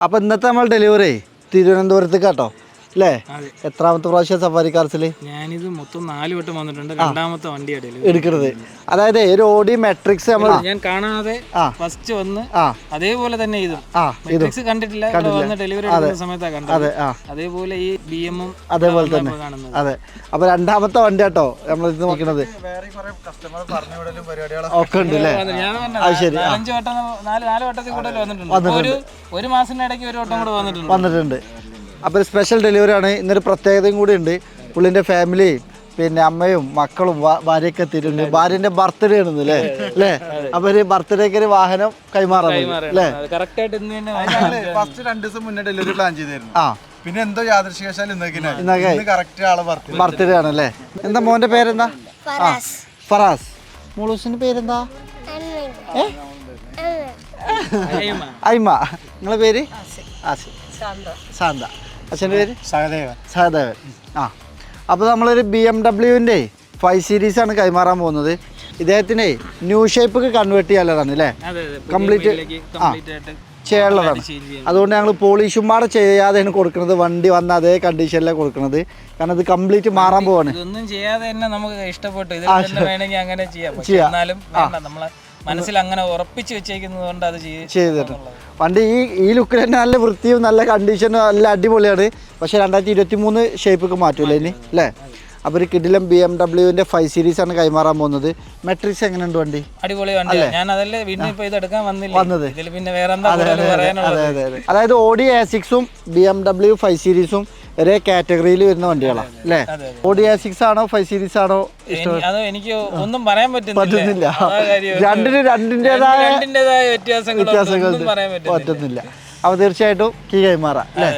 അപ്പൊ ഇന്നത്തെ നമ്മൾ ഡെലിവറി തിരുവനന്തപുരത്തേക്ക് കേട്ടോ അല്ലേ എത്രാമത്തെ പ്രാവശ്യം സഫാരി കാർസിൽ ഞാനിത് മൊത്തം നാല് വട്ടം വന്നിട്ടുണ്ട്. രണ്ടാമത്തെ വണ്ടി എടുക്കുന്നത് അതായത് ഒരു ഓഡി മെട്രിക്സ് നമ്മൾ ഞാൻ കാണാതെ ഫസ്റ്റ് വന്ന് ആ. അതേപോലെ തന്നെ ഇതും. മെട്രിക്സ് കണ്ടിട്ടില്ല. വന്ന് ഡെലിവറി ചെയ്യുന്ന സമയത്താണ് കണ്ടത്. അതെ ആ. അതേപോലെ ഈ ബി എമ്മും അതേപോലെ തന്നെ. അതെ. അപ്പൊ രണ്ടാമത്തെ വണ്ടി കേട്ടോ നമ്മൾ ഇത് നോക്കണത് ഒക്കെ ഉണ്ട് അല്ലേ ഞാൻ അത് ശരി, അഞ്ച് വട്ടം നാല് നാല് വട്ടത്തിൽ കൂടുതൽ വന്നിട്ടുണ്ട്. ഒരു മാസത്തിനിടയ്ക്ക് ഒരു വട്ടം കൂടെ വന്നിട്ടുണ്ട്. വന്നിട്ടുണ്ട്. അപ്പോൾ സ്പെഷ്യൽ ഡെലിവറി ആണ്. ഇന്നൊരു പ്രത്യേകതയും കൂടി ഉണ്ട്. പുള്ളിന്റെ ഫാമിലി പിന്നെ അമ്മയും മക്കളും ഭാര്യയൊക്കെ എത്തിയിട്ടുണ്ട്. ഭാര്യന്റെ ബർത്ത്ഡേ ആണെന്ന് അല്ലേ? അല്ലേ? അപ്പൊ ഒരു ബർത്ത്ഡേക്ക് ഒരു വാഹനം കൈമാറാൻ അല്ലേ? ഫസ്റ്റ് രണ്ട് ദിവസം മുന്നേ ഡെലിവറി പ്ലാൻ ചെയ്തായിരുന്നു ആ. പിന്നെ എന്തോ യാദൃശികശാൽ കറക്റ്റ് ആളെ ബർത്ത്ഡേ ആണ് അല്ലേ? എന്താ മോന്റെ പേരെന്താ? ആ. ഫറാസ്. മുളൂസിന്റെ പേരെന്താ? ഐമ നിങ്ങളെ പേര്? ആസി സാന്ത അച്ഛന്റെ പേര്? സഹദേവൻ. സഹദേവൻ. ആ. അപ്പോൾ നമ്മളൊരു ബി എം ഡബ്ല്യുവിന്റെ ഫൈവ് സീരീസാണ് കൈമാറാൻ പോകുന്നത്. ഇദ്ദേഹത്തിനെ ന്യൂ ഷേപ്പ് കൺവേർട്ട് ചെയ്യാനുള്ളതാണ് അല്ലേ? അതെ അതെ. കംപ്ലീറ്റ് ആ. ചെയ്യാനുള്ളതാണ്. അതുകൊണ്ട് ഞങ്ങൾ പോളിഷും പാടെ ചെയ്യാതെയാണ് കൊടുക്കുന്നത്. വണ്ടി വന്ന അതേ കണ്ടീഷനിലാണ് കൊടുക്കുന്നത്. കാരണം അത് കംപ്ലീറ്റ് മാറാൻ പോവാണ്. ഇതൊന്നും ചെയ്യാതെ തന്നെ നമുക്ക് ഇഷ്ടപ്പെട്ടു. ഇതിൽ തന്നെ വേണമെങ്കിൽ അങ്ങനെ ചെയ്യാം. എന്നാലും നമ്മളെ മനസ്സിൽ അങ്ങനെ ഉറപ്പിച്ച് വെച്ചേക്കുന്നത് കൊണ്ട് അത് ചെയ്തിട്ടുണ്ട്. പണ്ട് വണ്ടി ഈ ഈ ലുക്കിൽ തന്നെ നല്ല വൃത്തിയും നല്ല കണ്ടീഷനും നല്ല അടിപൊളിയാണ്. പക്ഷെ രണ്ടായിരത്തി ഇരുപത്തി മൂന്ന് ഷേപ്പൊക്കെ മാറ്റൂലേ ഇനി? അല്ലേ? അപ്പോൾ ഒരു കിഡിലും ബി എം ഡബ്ല്യുവിന്റെ ഫൈവ് ആണ് കൈമാറാൻ പോകുന്നത്. മെട്രിക്സ് എങ്ങനെയുണ്ട് വണ്ടി? അടിപൊളി വണ്ടി ഞാൻ അതല്ലേ വീണ്ടും ഇപ്പൊ ഇത് വന്നില്ല? വന്നത്. പിന്നെ വേറെ അതായത് ഓഡി എ സിക്സും ബി എം ഡബ്ല്യു ഫൈവ് സീരീസും ഒരേ കാറ്റഗറിയിൽ വരുന്ന വണ്ടികളാണ് അല്ലേ? അതെ, ഓഡി എ സിക്സ് ആണോ ഫൈവ് സീരീസ് ആണോ? ഇഷ്ടം. എനിക്ക് ഒന്നും പറയാൻ പറ്റുന്നില്ല. രണ്ടിന് രണ്ടിന്റെതായ വ്യത്യാസങ്ങൾ പറ്റുന്നില്ല. അപ്പോൾ തീർച്ചയായിട്ടും കീ കൈമാറാം അല്ലേ.